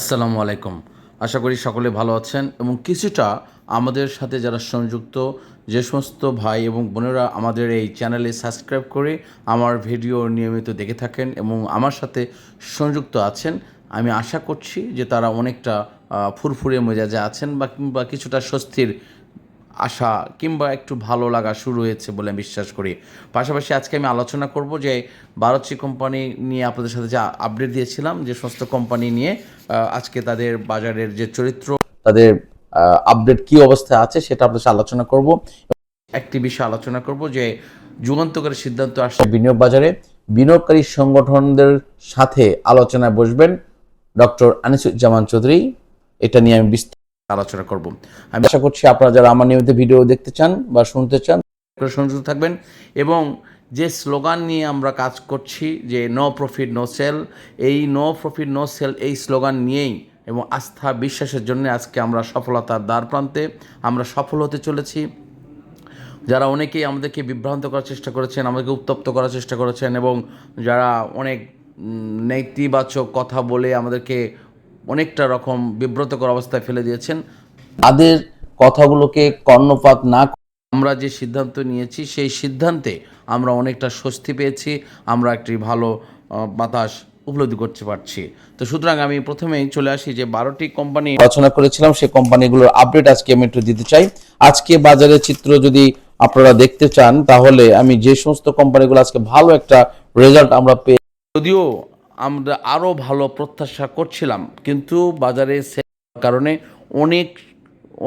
আসসালামু আলাইকুম। আশা করি সকলে ভালো আছেন এবং কিছুটা আমাদের সাথে যারা সংযুক্ত, যে সমস্ত ভাই এবং বোনেরা আমাদের এই চ্যানেলে সাবস্ক্রাইব করে আমার ভিডিও নিয়মিত দেখে থাকেন এবং আমার সাথে সংযুক্ত আছেন, আমি আশা করছি যে তারা অনেকটা ফুরফুরে মেজাজে আছেন বা কিংবা কিছুটা স্বস্তির আশা কিংবা একটু ভালো লাগা শুরু হয়েছে বলে আমি বিশ্বাস করি। পাশাপাশি আজকে আমি আলোচনা করব যে ভারতচি কোম্পানি নিয়ে আপনাদের সাথে যে আপডেট দিয়েছিলাম, যে সমস্ত কোম্পানি নিয়ে আজকে তাদের বাজারের যে চরিত্র, তাদের আপডেট কি অবস্থায় আছে সেটা আপনাদের সাথে আলোচনা করব। একটি বিষয় আলোচনা করব যে যুগান্তকারী সিদ্ধান্ত আসছে বিনিয়োগ বাজারে। বিনিয়োগকারী সংগঠনদের সাথে আলোচনায় বসবেন ডক্টর আনিসুজ্জামান চৌধুরী। এটা নিয়ে আমি বিস্তারিত আলোচনা করব। আমি আশা করছি আপনারা যারা আমার নিয়মিত ভিডিও দেখতে চান বা শুনতে চান সংযুক্ত থাকবেন। এবং যে স্লোগান নিয়ে আমরা কাজ করছি যে নো প্রফিট নো সেল এই নো প্রফিট নো সেল এই স্লোগান নিয়েই এবং আস্থা বিশ্বাসের জন্য আজকে আমরা সফলতার দ্বার প্রান্তে আমরা সফল হতে চলেছি। যারা অনেকেই আমাদেরকে বিভ্রান্ত করার চেষ্টা করেছেন আমাদেরকে উত্তপ্ত করার চেষ্টা করেছেন এবং যারা অনেক নেতিবাচক কথা বলে আমাদেরকে অনেকটা রকম বিব্রতকর অবস্থায় ফেলে দিয়েছেন। তাদের কথাগুলোকে কর্ণপাত না আমরা যে সিদ্ধান্ত নিয়েছি, সেই সিদ্ধান্তে আমরা অনেকটা স্বস্তি পেয়েছি, আমরা একটি ভালো বাতাস উপলব্ধি করতে পারছি। তো সুতরাং আমি প্রথমেই চলে আসি যে বারোটি কোম্পানি আলোচনা করেছিলাম, সেই কোম্পানিগুলোর আপডেট আজকে আমি একটু দিতে চাই। আজকে বাজারের চিত্র যদি আপনারা দেখতে চান, তাহলে আমি যে সমস্ত কোম্পানিগুলো আজকে ভালো একটা রেজাল্ট আমরা পেয়ে যদিও আমরা আরও ভালো প্রত্যাশা করছিলাম, কিন্তু বাজারে কারণে অনেক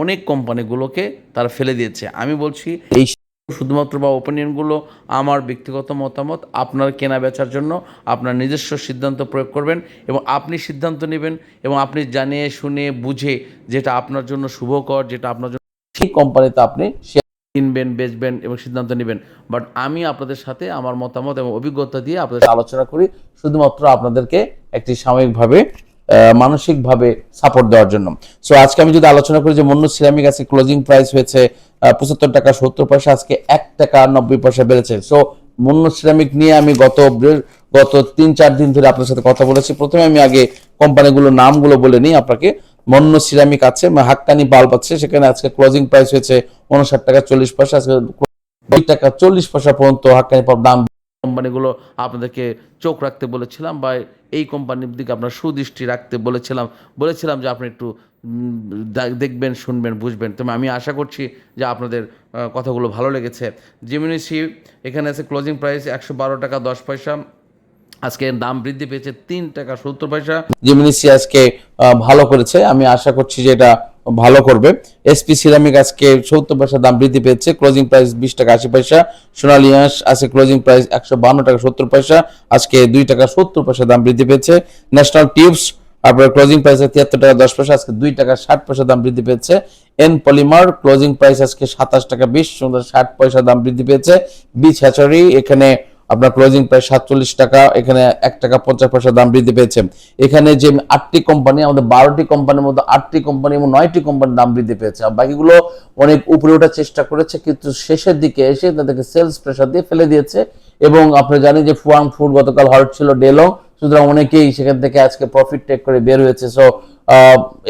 অনেক কোম্পানিগুলোকে তারা ফেলে দিয়েছে। আমি বলছি, এই শুধুমাত্র বা ওপিনিয়নগুলো আমার ব্যক্তিগত মতামত, আপনার কেনা বেচার জন্য আপনার নিজস্ব সিদ্ধান্ত প্রয়োগ করবেন এবং আপনি সিদ্ধান্ত নেবেন এবং আপনি জানিয়ে শুনে বুঝে যেটা আপনার জন্য শুভকর, যেটা আপনার জন্য সেই কোম্পানিতে আপনি কিনবেন, বেচবেন এবং সিদ্ধান্ত নেবেন। বাট আমি আপনাদের সাথে আমার মতামত এবং অভিজ্ঞতা দিয়ে আপনাদের আলোচনা করি, শুধুমাত্র আপনাদেরকে একটি সাময়িকভাবে মানসিকভাবে সাপোর্ট দেওয়ার জন্য। সো আজকে আমি যদি আলোচনা করি যে মন্য সিরামিক আজকে ক্লোজিং প্রাইস হয়েছে পঁচাত্তর টাকা, সত্তর পয়সা, আজকে এক টাকা নব্বই পয়সা বেড়েছে। সো মন্য সিরামিক নিয়ে আমি গত গত তিন চার দিন ধরে আপনার সাথে কথা বলেছি। প্রথমে আমি আগে কোম্পানিগুলোর নামগুলো বলে নিই, আপনাকে মন্য সিরামিক আছে হাক্কানি বাল্ব আছে, সেখানে আজকে ক্লোজিং প্রাইস হয়েছে উনষাট টাকা চল্লিশ পয়সা, আজকে টাকা চল্লিশ পয়সা পর্যন্ত হাক্কানি পাল্প দাম। কোম্পানিগুলো আপনাদেরকে চোখ রাখতে বলেছিলাম বা এই কোম্পানির দিকে আপনার সুদৃষ্টি রাখতে বলেছিলাম বলেছিলাম যে আপনি একটু দেখবেন, শুনবেন, বুঝবেন। তবে আমি আশা করছি যে আপনাদের কথাগুলো ভালো লেগেছে। জিমিনিসি এখানে আছে ক্লোজিং প্রাইস একশো বারো টাকা দশ পয়সা। আজকে দাম বৃদ্ধি পেয়েছে তিন টাকা সত্তর পয়সা। জিমিনিসি আজকে ভালো করেছে। আমি আশা করছি যে এটা ভালো করবে। এসপি সিরামিক আজকে সত্তর পয়সা দাম বৃদ্ধি পেয়েছে। ক্লোজিং প্রাইস বিশ টাকা আশি পয়সা। সোনালী আঁশ আছে ক্লোজিং প্রাইস একশো বান্ন টাকা সত্তর পয়সা। আজকে দুই টাকা সত্তর পয়সা দাম বৃদ্ধি পেয়েছে। ন্যাশনাল টিউবস আপনার ক্লোজিং প্রাইস তিয়াত্তর টাকা দশ পয়সা। আজকে দুই টাকা ষাট পয়সা দাম বৃদ্ধি পেয়েছে। এন পলিমার ক্লোজিং প্রাইস আজকে সাতাশ টাকা বিশ ষাট পয়সা দাম বৃদ্ধি পেয়েছে। বিচ হ্যাচারি এখানে আপনার ক্লোজিং প্রায় সাতচল্লিশ টাকা, এখানে এক টাকা পঞ্চাশ পয়সা দাম বৃদ্ধি পেয়েছে। এখানে যে আটটি কোম্পানি আমাদের বারোটি কোম্পানির মধ্যে আটটি কোম্পানি এবং নয়টি কোম্পানির দাম বৃদ্ধি পেয়েছে। আর বাকিগুলো অনেক উপরে ওঠার চেষ্টা করেছে, কিন্তু শেষের দিকে এসে তাদেরকে সেলস প্রেশার দিয়ে ফেলে দিয়েছে। এবং আপনি জানেন যে ফুয়াং ফুড গতকাল হল্ট ছিল ডেলং সুতরাং অনেকেই সেখান থেকে আজকে প্রফিট টেক করে বের হয়েছে। সো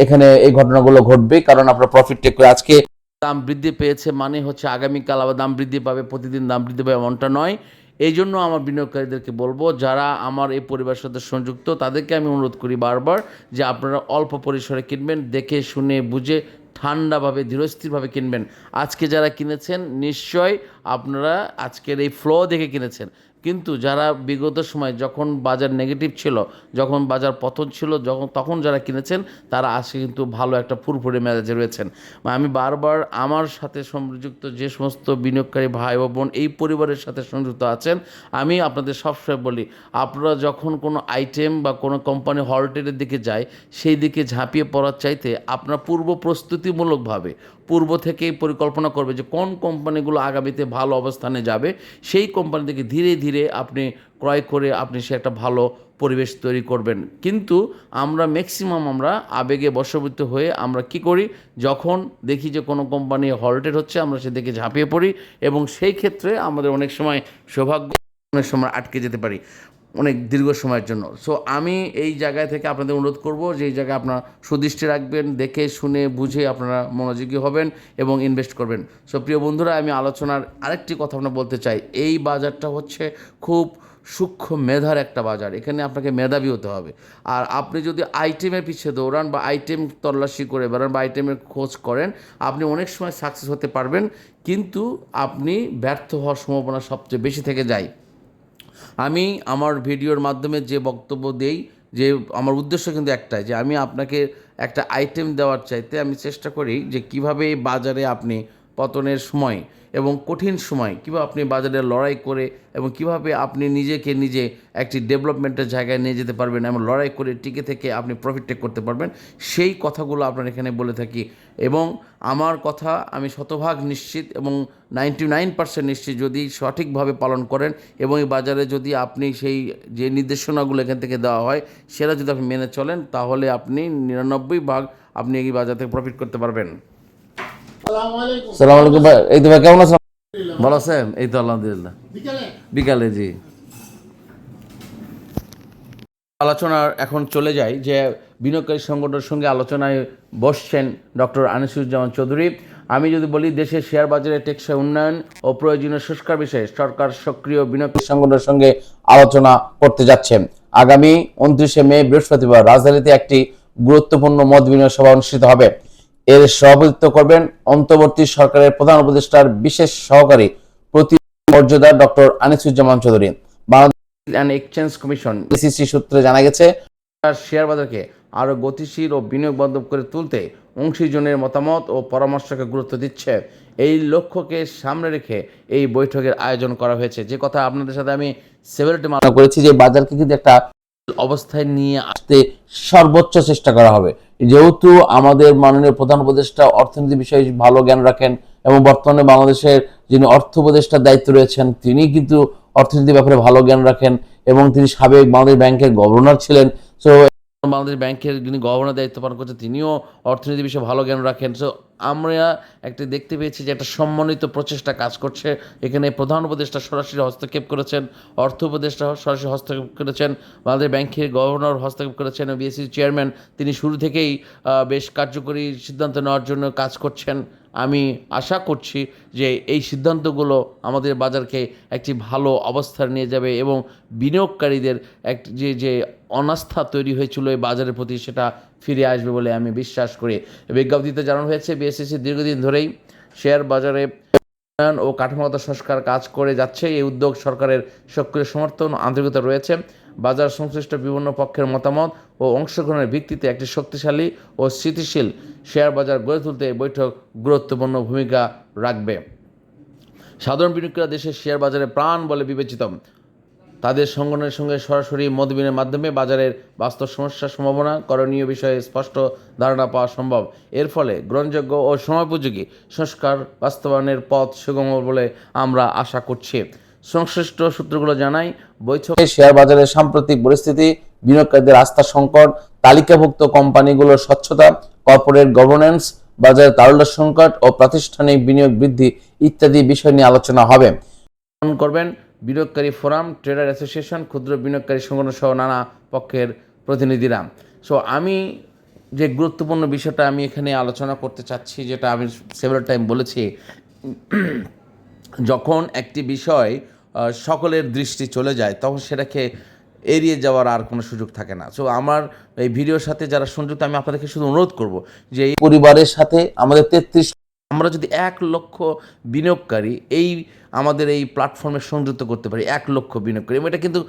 এখানে এই ঘটনাগুলো ঘটবে, কারণ আপনার প্রফিট টেক করে আজকে দাম বৃদ্ধি পেয়েছে মানে হচ্ছে আগামীকাল আবার দাম বৃদ্ধি পাবে, প্রতিদিন দাম বৃদ্ধি পাবে এমনটা নয়। এই জন্য আমার বিনিয়োগকারীদেরকে বলব, যারা আমার এই পরিবারের সাথে সংযুক্ত, তাদেরকে আমি অনুরোধ করি বারবার যে আপনারা অল্প পরিসরে কিনবেন, দেখে, শুনে, বুঝে, ঠান্ডাভাবে, ধীরস্থিরভাবে কিনবেন। আজকে যারা কিনেছেন, নিশ্চয় আপনারা আজকের এই ফ্লো দেখে কিনেছেন। কিন্তু যারা বিগত সময় যখন বাজার নেগেটিভ ছিল, যখন বাজার পতন ছিল, যখন, তখন যারা কিনেছেন, তারা আজকে কিন্তু ভালো একটা ফুরফুরে মেজাজে রয়েছেন। আমি বারবার আমার সাথে সংযুক্ত যে সমস্ত বিনিয়োগকারী ভাই ও বোন এই পরিবারের সাথে সংযুক্ত আছেন, আমি আপনাদের সবসময় বলি, আপনারা যখন কোনো আইটেম বা কোনো কোম্পানি হলটেলের দিকে যায়, সেই দিকে ঝাঁপিয়ে পড়ার চাইতে আপনার পূর্ব প্রস্তুতিমূলকভাবে পূর্ব থেকেই পরিকল্পনা করবে যে কোন কোম্পানিগুলো আগামীতে ভালো অবস্থানে যাবে, সেই কোম্পানি থেকে ধীরে ধীরে আপনি ক্রয় করে আপনি সে একটা ভালো পরিবেশ তৈরি করবেন। কিন্তু আমরা ম্যাক্সিমাম আমরা আবেগে বশবর্তী হয়ে আমরা কি করি? যখন দেখি যে কোনো কোম্পানি হল্টেড হচ্ছে, আমরা সেদিকে ঝাঁপিয়ে পড়ি এবং সেই ক্ষেত্রে আমাদের অনেক সময় সৌভাগ্য, অনেক সময় আটকে যেতে পারি। অনেক দীর্ঘ সময়ের জন্য। সো আমি এই জায়গায় থেকে আপনাদের অনুরোধ করব যে এই জায়গায় আপনারা সুদৃষ্টি রাখবেন, দেখে শুনে বুঝে আপনারা মনোযোগী হবেন এবং ইনভেস্ট করবেন। সো প্রিয় বন্ধুরা, আমি আলোচনার আরেকটি কথা আপনার বলতে চাই। এই বাজারটা হচ্ছে খুব সূক্ষ্ম মেধার একটা বাজার। এখানে আপনাকে মেধাবী হতে হবে। আর আপনি যদি আইটেমের পিছিয়ে দৌড়ান বা আইটেম তল্লাশি করে বেড়ান বা আইটেমের খোঁজ করেন, আপনি অনেক সময় সাকসেস হতে পারবেন। কিন্তু আপনি ব্যর্থ হওয়ার সম্ভাবনা সবচেয়ে বেশি থেকে যায়। আমি আমার ভিডিওর মাধ্যমে যে বক্তব্য দেই, যে আমার উদ্দেশ্য কিন্তু একটাই, যে আমি আপনাকে একটা আইটেম দেওয়ার চাইতে আমি চেষ্টা করি যে কীভাবে বাজারে আপনি পতনের সময় এবং কঠিন সময় কীভাবে আপনি বাজারে লড়াই করে এবং কীভাবে আপনি নিজেকে নিজে একটি ডেভেলপমেন্টের জায়গায় নিয়ে যেতে পারবেন এবং লড়াই করে টিকে থেকে আপনি প্রফিট টেক করতে পারবেন, সেই কথাগুলো আপনার এখানে বলে থাকি। এবং আমার কথা আমি শতভাগ নিশ্চিত এবং নাইনটি নাইন পার্সেন্ট নিশ্চিত যদি সঠিকভাবে পালন করেন এবং এই বাজারে যদি আপনি সেই যে নির্দেশনাগুলো এখান থেকে দেওয়া হয়, সেটা যদি আপনি মেনে চলেন, তাহলে আপনি নিরানব্বই ভাগ আপনি এই বাজার থেকে প্রফিট করতে পারবেন। সালাম আলাইকুম ভাই। এই তো ভাই কেমন আছেন? ভালো আছেন? এই তো আলহামদুলিল্লাহ। বিকালে? জি। আলোচনার এখন চলে যাই যে বিনিয়োগকারী সংগঠনের সঙ্গে আলোচনায় বসছেন ডক্টর আনিসুজ্জামান চৌধুরী। আমি যদি বলি দেশের শেয়ার বাজারে টেকসই উন্নয়ন ও প্রয়োজনীয় সংস্কার বিষয়ে সরকার সক্রিয় বিনিয়োগকারী সংগঠনের সঙ্গে আলোচনা করতে যাচ্ছেন। আগামী উনত্রিশে মে বৃহস্পতিবার রাজধানীতে একটি গুরুত্বপূর্ণ মত বিনিময় সভা অনুষ্ঠিত হবে। এর সভাপতিত্ব করবেন অন্তর্বর্তী সরকারের প্রধান উপদেষ্টার বিশেষ সহকারী প্রতি মর্যাদা doctor Anisuzzaman Chowdhury. And exchange commission ACC সূত্রে জানা গেছে শেয়ার বাজারকে আরও গতিশীল ও বিনিয়োগ বান্ধব করে তুলতে অংশীজনের মতামত ও পরামর্শকে গুরুত্ব দিচ্ছে। এই লক্ষ্যকে সামনে রেখে এই বৈঠকের আয়োজন করা হয়েছে। যে কথা আপনাদের সাথে আমি সেভারেটি মানা করেছি যে বাজারকে কিন্তু একটা অবস্থায় নিয়ে আসতে সর্বোচ্চ চেষ্টা করা হবে। যেহেতু আমাদের মাননীয় প্রধান উপদেষ্টা অর্থনীতি বিষয়ে ভালো জ্ঞান রাখেন এবং বর্তমানে বাংলাদেশের যিনি অর্থ উপদেষ্টার দায়িত্ব রয়েছেন, তিনি কিন্তু অর্থনীতির ব্যাপারে ভালো জ্ঞান রাখেন এবং তিনি সাবেক বাংলাদেশ ব্যাংকের গভর্নর ছিলেন। সো বাংলাদেশ ব্যাংকের যিনি গভর্নর দায়িত্ব পালন করছেন, তিনিও অর্থনীতি বিষয়ে ভালো জ্ঞান রাখেন। সো আমরা একটা দেখতে পেয়েছি যে একটা সম্মানিত প্রচেষ্টা কাজ করছে। এখানে প্রধান উপদেষ্টা সরাসরি হস্তক্ষেপ করেছেন, অর্থ উপদেষ্টা সরাসরি হস্তক্ষেপ করেছেন, বাংলাদেশ ব্যাংকের গভর্নর হস্তক্ষেপ করেছেন বিএসসি চেয়ারম্যান তিনি শুরু থেকেই বেশ কার্যকরী সিদ্ধান্ত নেওয়ার জন্য কাজ করছেন। আমি আশা করছি যে এই সিদ্ধান্তগুলো আমাদের বাজারকে একটি ভালো অবস্থায় নিয়ে যাবে এবং বিনিয়োগকারীদের এক যে যে অনাস্থা তৈরি হয়েছিল এই বাজারের প্রতি সেটা ফিরে আসবে বলে আমি বিশ্বাস করি। বিজ্ঞপ্তিতে জানানো হয়েছে, বিএসসিসি দীর্ঘদিন ধরেই শেয়ার বাজারে উন্নয়ন ও কাঠামোগত সংস্কার কাজ করে যাচ্ছে। এই উদ্যোগ সরকারের সক্রিয় সমর্থন আন্তরিকতা রয়েছে। বাজার সংশ্লিষ্ট বিভিন্ন পক্ষের মতামত ও অংশগ্রহণের ভিত্তিতে একটি শক্তিশালী ও স্থিতিশীল শেয়ার বাজার গড়ে তুলতে এই বৈঠক গুরুত্বপূর্ণ ভূমিকা রাখবে। সাধারণ বিনিয়োগকারীরা দেশের শেয়ার বাজারে প্রাণ বলে বিবেচিত। তাদের সংগঠনের সঙ্গে সরাসরি মত বিনিময়ের মাধ্যমে বাজারের বাস্তব সমস্যার সম্ভাবনা করণীয় বিষয়ে স্পষ্ট ধারণা পাওয়া সম্ভব। এর ফলে গ্রহণযোগ্য ও সময়োপযোগী সংস্কার বাস্তবায়নের পথ সুগম বলে আমরা আশা করছি। সংশ্লিষ্ট সূত্রগুলো জানাই বৈঠকে শেয়ার বাজারের সাম্প্রতিক পরিস্থিতি, বিনিয়োগকারীদের আস্থা সংকট, তালিকাভুক্ত কোম্পানিগুলোর স্বচ্ছতা, কর্পোরেট গভর্নেন্স বাজারে তারল্য সংকট ও প্রাতিষ্ঠানিক বিনিয়োগ বৃদ্ধি ইত্যাদি বিষয় নিয়ে আলোচনা হবে। করবেন বিনিয়োগকারী ফোরাম, ট্রেডার অ্যাসোসিয়েশন, ক্ষুদ্র বিনিয়োগকারী সংগঠন সহ নানা পক্ষের প্রতিনিধিরা। সো আমি যে গুরুত্বপূর্ণ বিষয়টা আমি এখানে আলোচনা করতে চাচ্ছি, যেটা আমি সেভারাল টাইম বলেছি, যখন একটি বিষয় সকলের দৃষ্টি চলে যায়, তখন সেটাকে এড়িয়ে যাওয়ার আর কোনো সুযোগ থাকে না। সো আমার এই ভিডিওর সাথে যারা সংযুক্ত আমি আপনাদেরকে শুধু অনুরোধ করব যে এই পরিবারের সাথে আমাদের তেত্রিশ আমরা যদি এক লক্ষ বিনিয়োগকারী, এই আমাদের এই প্ল্যাটফর্মে সংযুক্ত করতে পারি, এক লক্ষ বিনিয়োগকারী এবং এটা কিন্তু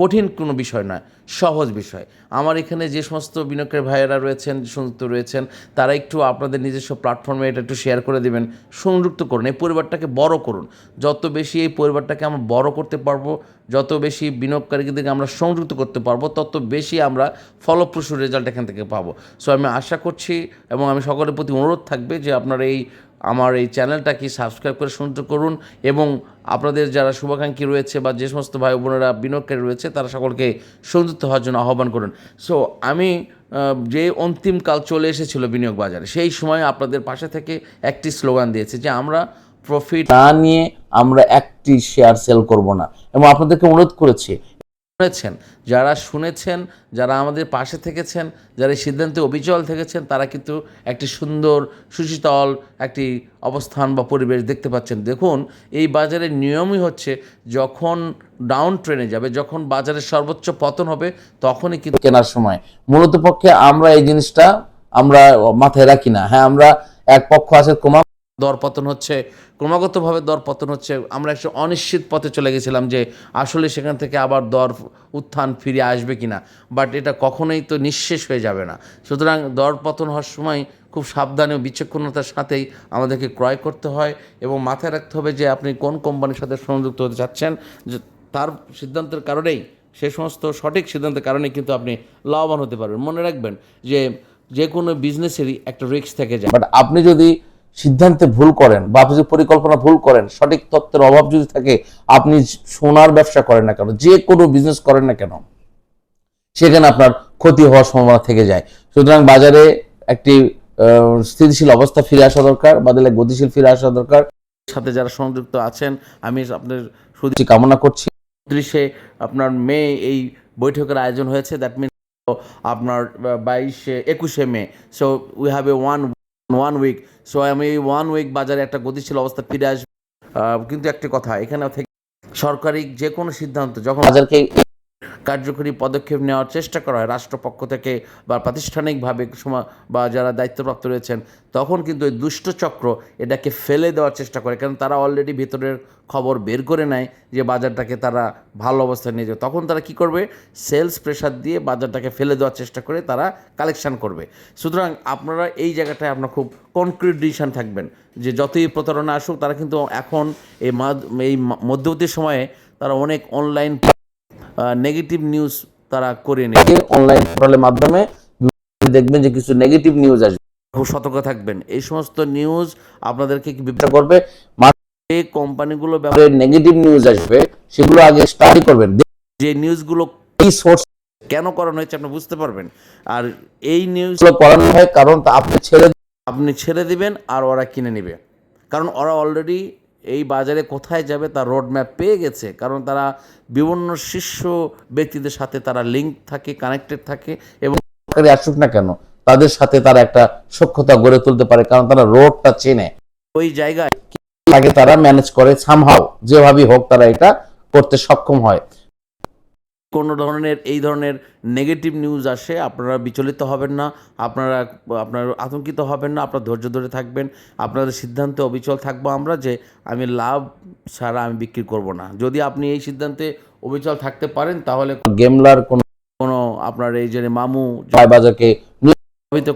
কঠিন কোনো বিষয় নয়, সহজ বিষয়। আমার এখানে যে সমস্ত বিনিয়োগকারী ভাইয়েরা রয়েছেন, সংযুক্ত রয়েছেন, তারা একটু আপনাদের নিজস্ব প্ল্যাটফর্মে এটা একটু শেয়ার করে দেবেন, সংযুক্ত করুন, এই পরিবারটাকে বড় করুন। যত বেশি এই পরিবারটাকে আমরা বড় করতে পারব, যত বেশি বিনিয়োগকারীদেরকে আমরা সংযুক্ত করতে পারব, তত বেশি আমরা ফলপ্রসূ রেজাল্ট এখান থেকে পাবো। সো আমি আশা করছি এবং আমি সকলের প্রতি অনুরোধ থাকবে যে আপনারা এই আমার এই চ্যানেলটাকে সাবস্ক্রাইব করে সংযুক্ত করুন এবং আপনাদের যারা শুভাকাঙ্ক্ষী রয়েছে বা যে সমস্ত ভাই বোনেরা বিনিয়োগকারী রয়েছে, তারা সকলকে সংযুক্ত হওয়ার জন্য আহ্বান করুন। সো আমি যে অন্তিম কাল চলে এসেছিল বিনিয়োগ বাজারে, সেই সময় আপনাদের পাশে থেকে একটি স্লোগান দিয়েছে যে আমরা প্রফিট না নিয়ে আমরা একটি শেয়ার সেল করব না। এবং আপনাদেরকে অনুরোধ করেছি শুনেছেন যারা শুনেছেন, যারা আমাদের পাশে থেকেছেন, যারা সিদ্ধান্তে অবিচল থেকেছেন, তারা কিন্তু একটি সুন্দর সুশীতল একটি অবস্থান বা পরিবেশ দেখতে পাচ্ছেন। দেখুন, এই বাজারের নিয়মই হচ্ছে যখন ডাউন ট্রেনে যাবে, যখন বাজারের সর্বোচ্চ পতন হবে, তখনই কিন্তু কেনার সময়। মূলত পক্ষে আমরা এই জিনিসটা আমরা মাথায় রাখি না। হ্যাঁ আমরা এক পক্ষ আছে ক্রমা দরপতন হচ্ছে, ক্রমাগতভাবে দরপতন হচ্ছে। আমরা একটা অনিশ্চিত পথে চলে গেছিলাম যে আসলে সেখান থেকে আবার দর উত্থান ফিরে আসবে কিনা। বাট এটা কখনোই তো নিঃশেষ হয়ে যাবে না। সুতরাং দরপতন হওয়ার সময় খুব সাবধানে বিচক্ষণতার সাথেই আমাদেরকে ক্রয় করতে হয় এবং মাথায় রাখতে হবে যে আপনি কোন কোম্পানির সাথে সংযুক্ত হতে চাচ্ছেন। যে তার সিদ্ধান্তের কারণেই, সে সমস্ত সঠিক সিদ্ধান্তের কারণে কিন্তু আপনি লাভবান হতে পারবেন। মনে রাখবেন যে যে কোনো বিজনেসেরই একটা রিস্ক থেকে যায়। বাট আপনি যদি সিদ্ধান্তে ভুল করেন বা আপনি যদি পরিকল্পনা ভুল করেন, সঠিক তথ্যের অভাব যদি থাকে, আপনি সোনার ব্যবসা করেন না কেন? যে কোনো বিজনেস করেন না কেন? সেখানে আপনার ক্ষতি হওয়ার সম্ভাবনা থেকে যায়। সুতরাং বাজারে একটি স্থিতিশীল অবস্থা ফিরে আসা দরকার, বাজারে গতিশীল ফিরে আসা দরকার। সাথে যারা সংযুক্ত আছেন, আমি আপনার শুধু কামনা করছি। উনত্রিশে আপনার মে এই বৈঠকের আয়োজন হয়েছে দ্যাট মিন আপনার বাইশে, একুশে মে। So we have a one one week so আমি এই ওয়ান উইক বাজারে একটা গতিশীল অবস্থা ফিরে আসব। কিন্তু একটি কথা এখানে থেকে সরকারি যে কোনো সিদ্ধান্ত, যখন বাজারকে কার্যকরী পদক্ষেপ নেওয়ার চেষ্টা করা হয়। রাষ্ট্রপক্ষ থেকে বা প্রাতিষ্ঠানিকভাবে বা যারা দায়িত্বপ্রাপ্ত রয়েছেন, তখন কিন্তু ওই দুষ্ট চক্র এটাকে ফেলে দেওয়ার চেষ্টা করে। কারণ তারা অলরেডি ভেতরের খবর বের করে নেয় যে বাজারটাকে তারা ভালো অবস্থায় নিয়ে যাবে। তখন তারা কি করবে? সেলস প্রেশার দিয়ে বাজারটাকে ফেলে দেওয়ার চেষ্টা করে তারা কালেকশান করবে। সুতরাং আপনারা এই জায়গাটায় আপনার খুব কনক্রিট ডিসিশন থাকবেন যে যতই প্রতারণা আসুক, তারা কিন্তু এখন এই এই মধ্যবর্তী সময়ে তারা অনেক অনলাইন নেগেটিভ নিউজ তারা করে নেয় অনলাইন পোর্টালের মাধ্যমে দেখবেন যে কিছু নেগেটিভ নিউজ আসবে। খুব সতর্ক থাকবেন। এই সমস্ত নিউজ আপনাদেরকে কি বিভ্রাট করবে? যে কোম্পানিগুলো ব্যাপারে নেগেটিভ নিউজ আসবে সেগুলো আগে স্টাডি করবেন। যে নিউজগুলো কি সোর্স কেন করানো হয়েছে আপনি বুঝতে পারবেন। আর এই নিউজগুলো করানো হয় কারণ আপনি ছেড়ে আপনি ছেড়ে দিবেন আর ওরা কিনে নেবে। কারণ ওরা অলরেডি এই বাজারে কোথায় যাবে তার রোডম্যাপ পেয়ে গেছে। কারণ তারা বিভিন্ন শীর্ষ ব্যক্তিদের সাথে তারা লিঙ্ক থাকে কানেক্টেড থাকে এবং সরকারি আসুক না কেন, তাদের সাথে তারা একটা সক্ষতা গড়ে তুলতে পারে, কারণ তারা রোডটা চেনে। ওই জায়গায় আগে তারা ম্যানেজ করে সামহাও যেভাবেই হোক তারা এটা করতে সক্ষম হয়। কোনো ধরনের, এই ধরনের নেগেটিভ নিউজ আসে, আপনারা বিচলিত হবেন না, আপনারা, আপনার আতঙ্কিত হবেন না, আপনার ধৈর্য ধরে থাকবেন, আপনাদের সিদ্ধান্তে অবিচল থাকব আমরা যে আমি লাভ ছাড়া আমি বিক্রি করব না। যদি আপনি এই সিদ্ধান্তে অবিচল থাকতে পারেন, তাহলে গেমলার কোনো কোনো আপনার এই যে মামু জয় বাজারকে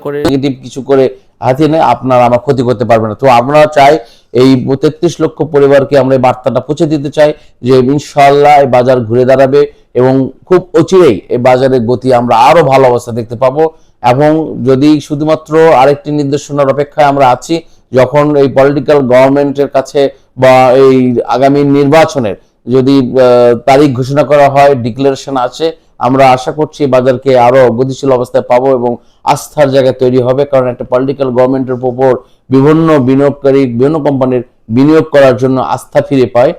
করে নেগেটিভ কিছু করে হাতিয়ে নেয় আপনার আমার ক্ষতি করতে পারবে না। তো আমরা চাই এই তেত্রিশ লক্ষ পরিবারকে আমরা এই বার্তাটা পৌঁছে দিতে চাই যে ইনশাল্লাহ এই বাজার ঘুরে দাঁড়াবে এবং খুব অচিরেই এই বাজারের গতি আমরা আরও ভালো অবস্থা দেখতে পাবো এবং যদি শুধুমাত্র আরেকটি নির্দেশনার অপেক্ষায় আমরা আছি, যখন এই পলিটিক্যাল গভর্নমেন্টের কাছে বা এই আগামী নির্বাচনের যদি তারিখ ঘোষণা করা হয় ডিক্লারেশন আছে আমরা আশা করছি বাজারকে আরও গতিশীল অবস্থায় পাবো এবং আস্থার জায়গা তৈরি হবে, কারণ একটা পলিটিক্যাল গভর্নমেন্টের উপর বিভিন্ন বিনিয়োগকারী, বিভিন্ন কোম্পানির বিনিয়োগ করার জন্য আস্থা ফিরে পায়।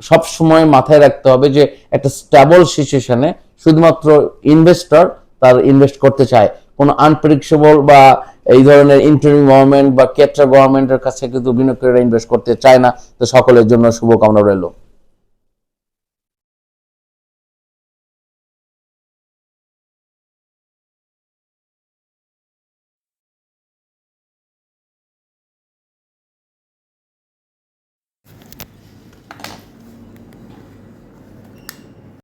সব সময় মাথায় রাখতে হবে যে একটা স্টেবল সিচুয়েশনে শুধুমাত্র ইনভেস্টর তার ইনভেস্ট করতে চায়। কোনো আনপ্রেডিক্টেবল বা এই ধরনের ইন্টারিম গভর্নমেন্ট বা ক্যাপচার গভর্নমেন্টের কাছে কিন্তু বিনিয়োগকারীরা ইনভেস্ট করতে চায় না। তো সকলের জন্য শুভকামনা রইল।